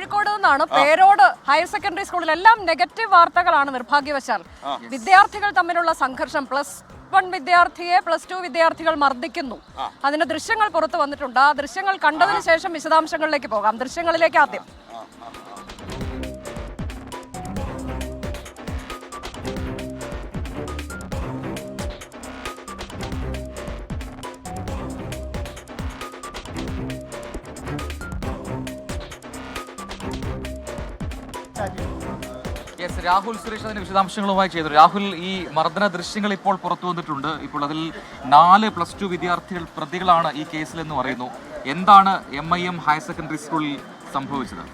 കോഴിക്കോട് നിന്നാണ് പേരോട് higher secondary സ്കൂളിലെല്ലാം negative വാർത്തകളാണ് നിർഭാഗ്യവശാൽ. വിദ്യാർത്ഥികൾ തമ്മിലുള്ള സംഘർഷം പ്ലസ് വൺ വിദ്യാർത്ഥിയെ പ്ലസ് ടു വിദ്യാർത്ഥികൾ മർദ്ദിക്കുന്നു. അതിന്റെ ദൃശ്യങ്ങൾ പുറത്തു വന്നിട്ടുണ്ട്. ആ ദൃശ്യങ്ങൾ കണ്ടതിന് ശേഷം വിശദാംശങ്ങളിലേക്ക് പോകാം. ദൃശ്യങ്ങളിലേക്ക് ആദ്യം. യെസ് രാഹുൽ സുരേഷ് അതിന്റെ വിശദാംശങ്ങളുമായി ചെയ്തു. രാഹുൽ ഈ മർദ്ദന ദൃശ്യങ്ങൾ ഇപ്പോൾ പുറത്തു വന്നിട്ടുണ്ട്. ഇപ്പോൾ അതിൽ നാല് പ്ലസ് ടു വിദ്യാർത്ഥികൾ പ്രതികളാണ് ഈ കേസിലെന്ന് പറയുന്നു. എന്താണ് M I M higher secondary സ്കൂളിൽ സംഭവിച്ചത്?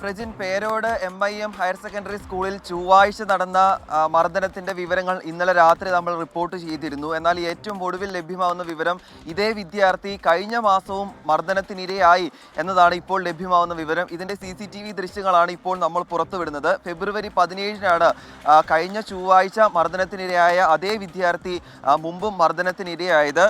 പ്രജിൻ പേരോട് M I M higher secondary സ്കൂളിൽ ചൊവ്വാഴ്ച നടന്ന മർദ്ദനത്തിന്റെ വിവരങ്ങൾ ഇന്നലെ രാത്രി നമ്മൾ റിപ്പോർട്ട് ചെയ്തിരുന്നു. എന്നാൽ ഏറ്റവും ഒടുവിൽ ലഭ്യമാവുന്ന വിവരം ഇതേ വിദ്യാർത്ഥി കഴിഞ്ഞ മാസവും മർദ്ദനത്തിനിരയായി എന്നതാണ് ഇപ്പോൾ ലഭ്യമാവുന്ന വിവരം. ഇതിന്റെ സി സി ടി വി ദൃശ്യങ്ങളാണ് ഇപ്പോൾ നമ്മൾ പുറത്തുവിടുന്നത്. ഫെബ്രുവരി പതിനേഴിനാണ് കഴിഞ്ഞ ചൊവ്വാഴ്ച മർദ്ദനത്തിനിരയായ അതേ വിദ്യാർത്ഥി മുമ്പും മർദ്ദനത്തിനിരയായത്.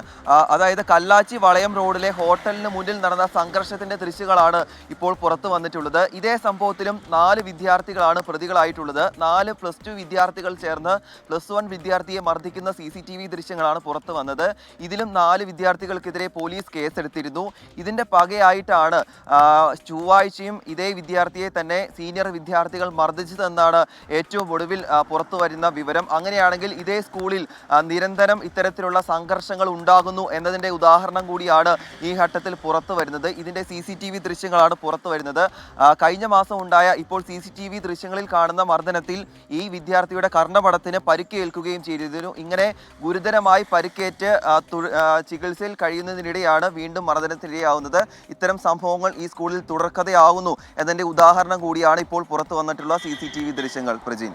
അതായത് കല്ലാച്ചി വളയം റോഡിലെ ഹോട്ടലിന് മുന്നിൽ നടന്ന സംഘർഷത്തിന്റെ ദൃശ്യങ്ങളാണ് ഇപ്പോൾ പുറത്തു വന്നിട്ടുള്ളത് ഇതേ സംഭവത്തിലും നാല് വിദ്യാർത്ഥികളാണ് പ്രതികളായിട്ടുള്ളത്. നാല് പ്ലസ് ടു വിദ്യാർത്ഥികൾ ചേർന്ന് പ്ലസ് വൺ വിദ്യാർത്ഥിയെ മർദ്ദിക്കുന്ന സി സി ടി വി ദൃശ്യങ്ങളാണ് പുറത്തു വന്നത്. ഇതിലും നാല് വിദ്യാർത്ഥികൾക്കെതിരെ പോലീസ് കേസെടുത്തിരുന്നു. ഇതിന്റെ പകയായിട്ടാണ് ചൊവ്വാഴ്ചയും ഇതേ വിദ്യാർത്ഥിയെ തന്നെ സീനിയർ വിദ്യാർത്ഥികൾ മർദ്ദിച്ചതെന്നാണ് ഏറ്റവും ഒടുവിൽ പുറത്തു വരുന്ന വിവരം. അങ്ങനെയാണെങ്കിൽ ഇതേ സ്കൂളിൽ നിരന്തരം ഇത്തരത്തിലുള്ള സംഘർഷങ്ങൾ ഉണ്ടാകുന്നു എന്നതിന്റെ ഉദാഹരണം കൂടിയാണ് ഈ ഘട്ടത്തിൽ പുറത്തു വരുന്നത്. ഇതിന്റെ സി ദൃശ്യങ്ങളാണ് പുറത്തു വരുന്നത്. കഴിഞ്ഞ മാസം ഉണ്ടായ ഇപ്പോൾ സി സി ടി വി ദൃശ്യങ്ങളിൽ കാണുന്ന മർദ്ദനത്തിൽ ഈ വിദ്യാർത്ഥിയുടെ കർണപടത്തിന് പരിക്കേൽക്കുകയും ചെയ്തിരുന്നു. ഇങ്ങനെ ഗുരുതരമായി പരിക്കേറ്റ് ചികിത്സയിൽ കഴിയുന്നതിനിടെയാണ് വീണ്ടും മർദ്ദനത്തിനിരയാവുന്നത്. ഇത്തരം സംഭവങ്ങൾ ഈ സ്കൂളിൽ തുടർക്കഥയാവുന്നു. എന്നതിന്റെ ഉദാഹരണം കൂടിയാണ് ഇപ്പോൾ പുറത്തു വന്നിട്ടുള്ള സി ദൃശ്യങ്ങൾ. പ്രജിൻ.